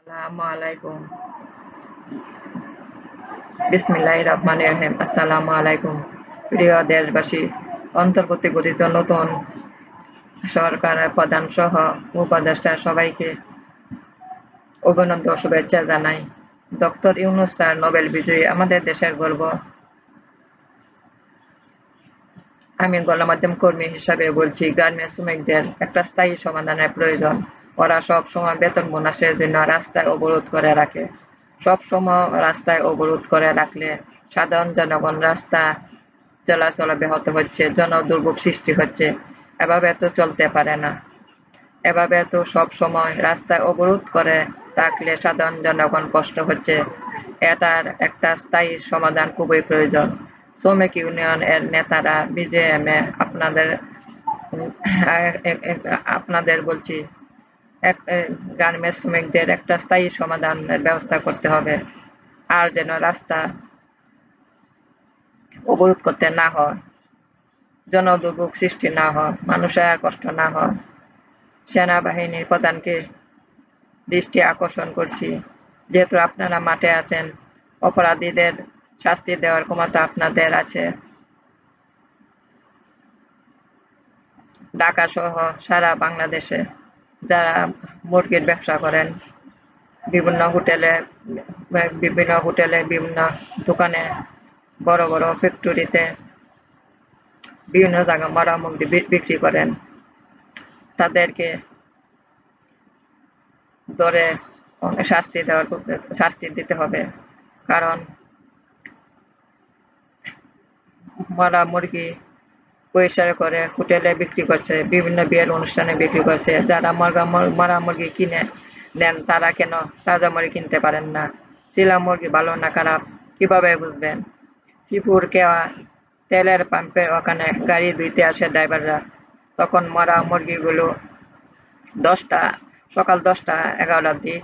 আসসালামু আলাইকুম বিসমিল্লাহির প্রিয় দেশবাসী, অন্তর্বর্তী গঠিত নতুন সরকারের প্রধান সহ উপদেষ্টা সবাইকে অভিনন্দন শুভেচ্ছা জানাই। ডক্টর ইউনুস স্যার, নোবেল বিজয়ী, আমাদের দেশের গর্ব। আমি গণমাধ্যম কর্মী হিসাবে বলছি, গার্মেন্টস শ্রমিকদের একটা স্থায়ী সমাধানের প্রয়োজন। ওরা সব সময় বেতন বোনাসের জন্য রাস্তায় অবরোধ করে রাখে। সব সময় রাস্তায় অবরোধ করে রাখলে সাধারণ জনগণ রাস্তা চলাচল ব্যাহত হচ্ছে, জনদুর্ভোগ সৃষ্টি হচ্ছে। এভাবে তো চলতে পারে না। এভাবে তো সব সময় রাস্তায় অবরোধ করে রাখলে সাধারণ জনগণ কষ্ট হচ্ছে। এটার একটা স্থায়ী সমাধান খুবই প্রয়োজন। শ্রমিক ইউনিয়ন এর নেতারা বিজেএম এ আপনাদের আপনাদের বলছি গার্মেন্টস শ্রমিকদের একটা স্থায়ী সমাধানের ব্যবস্থা করতে হবে। আর যেন রাস্তা অবরোধ করতে না হয়, জনদুর্ভোগ সৃষ্টি না হয়, মানুষের আর কষ্ট না হয়। সেনাবাহিনীর প্রধানকে দৃষ্টি আকর্ষণ করছি। যেহেতু আপনারা মাঠে আছেন, অপরাধীদের শাস্তি দেওয়ার ক্ষমতা আপনাদের আছে। ঢাকা সহ সারা বাংলাদেশে যারা মুরগির ব্যবসা করেন, বিভিন্ন হোটেলে বিভিন্ন হোটেলে, বিভিন্ন দোকানে, বড় বড় ফ্যাক্টরিতে বিভিন্ন জায়গায় মরা মুরগি বিক্রি করেন। তাদেরকে ধরে শাস্তি দেওয়ার শাস্তি দিতে হবে। কারণ মরা মুরগি পরিষ্কার করে হোটেলে বিক্রি করছে, বিভিন্ন বিয়ের অনুষ্ঠানে বিক্রি করছে। যারা মরগা মরা মুরগি কিনে নেন, তারা কেন তাজা মুরগি কিনতে পারেন না? শিলা মুরগি ভালো না খারাপ? কীভাবে বুঝবেন? শ্রীপুর কেওয়া তেলের পাম্পের ওখানে গাড়ি ধুইতে আসে ড্রাইভাররা। তখন মরা মুরগিগুলো দশটা, সকাল দশটা, এগারোটার দিক।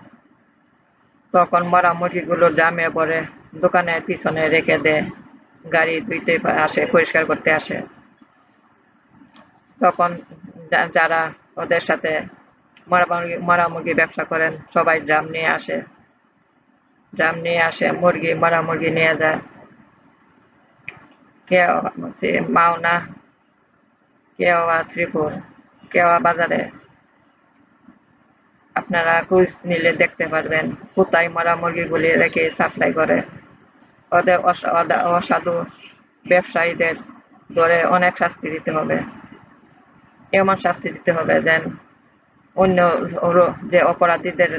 তখন মরা মুরগিগুলো ড্রামে পরে দোকানের পিছনে রেখে দেয়, গাড়ি ধুইতে আসে, পরিষ্কার করতে আসে। তখন যারা ওদের সাথে মরা মুরগি মরা মুরগি ব্যবসা করেন, সবাই ড্রাম নিয়ে আসে। ড্রাম নিয়ে আসে, মুরগি মরা মুরগি নিয়ে যায়। কেউ মাওনা কেওয়া শ্রীপুর কেওয়া বাজারে। আপনারা কুইজ নিলে দেখতে পারবেন, কোথায় মরা মুরগিগুলি রেখে সাপ্লাই করে। ওদের অসাধু ব্যবসায়ীদের ধরে অনেক শাস্তি দিতে হবে। এমন শাস্তি দিতে হবে যেন অন্য যে অপরাধীদের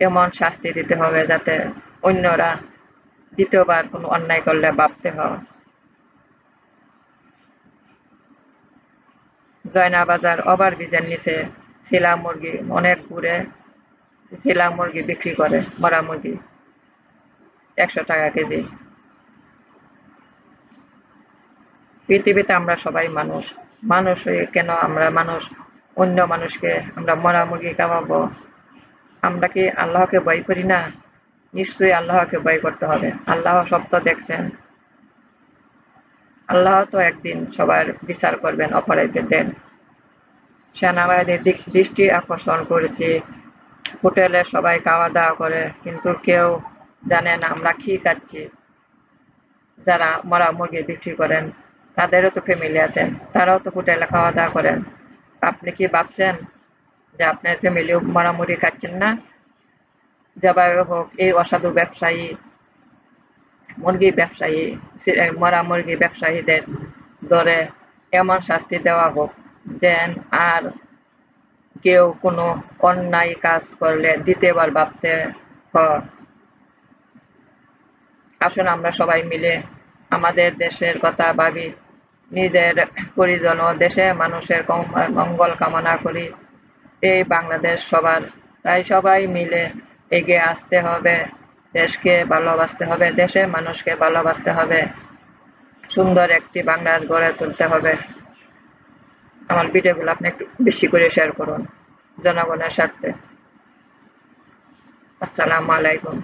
এমন শাস্তি দিতে হবে যাতে অন্যরা দ্বিতীয়বার কোনো অন্যায় করলে ভাবতে হয়। জয়নাবাজার ওভার ব্রিজের নিচে শিলা মুরগি অনেক দূরে শিলা মুরগি বিক্রি করে, মরা মুরগি, একশো টাকা কেজি। পৃথিবীতে আমরা সবাই মানুষ। মানুষ হয়ে কেন আমরা মানুষ, অন্য মানুষকে আমরা মরা মুরগি খাওয়াবো আমরা কি আল্লাহকে ভয় করি না? নিশ্চয়ই আল্লাহকে ভয় করতে হবে। আল্লাহ সব তো দেখছেন। আল্লাহ তো একদিন সবার বিচার করবেন, অপরাধীদের। সেনাবাহিনীর দৃষ্টি আকর্ষণ করেছি। হোটেলে সবাই খাওয়া দাওয়া করে, কিন্তু কেউ জানে না আমরা কি খাচ্ছি। যারা মরা মুরগি বিক্রি করেন তাদেরও তো ফ্যামিলি আছেন, তারাও তো হোটেলে খাওয়া দাওয়া করেন। আপনি কি ভাবছেন যে আপনার ফ্যামিলিও মারামুরি খাচ্ছেন না? যেভাবে হোক, এই অসাধু ব্যবসায়ী, মুরগি ব্যবসায়ী মরা মুরগি ব্যবসায়ীদের ধরে এমন শাস্তি দেওয়া হোক যেন আর কেউ কোনো অন্যায় কাজ করলে দ্বিতীয়বার ভাবতে হয়। আসুন আমরা সবাই মিলে আমাদের দেশের কথা ভাবি, নিজের পরিজন ও দেশের মানুষের মঙ্গল কামনা করি। এই বাংলাদেশ সবার। তাই সবাই মিলে এগিয়ে আসতে হবে, দেশকে ভালোবাসতে হবে, দেশের মানুষকে ভালোবাসতে হবে। সুন্দর একটি বাংলাদেশ গড়ে তুলতে হবে। আমার ভিডিওগুলো আপনি একটু বেশি করে শেয়ার করুন, জনগণের স্বার্থে। আসসালামু আলাইকুম।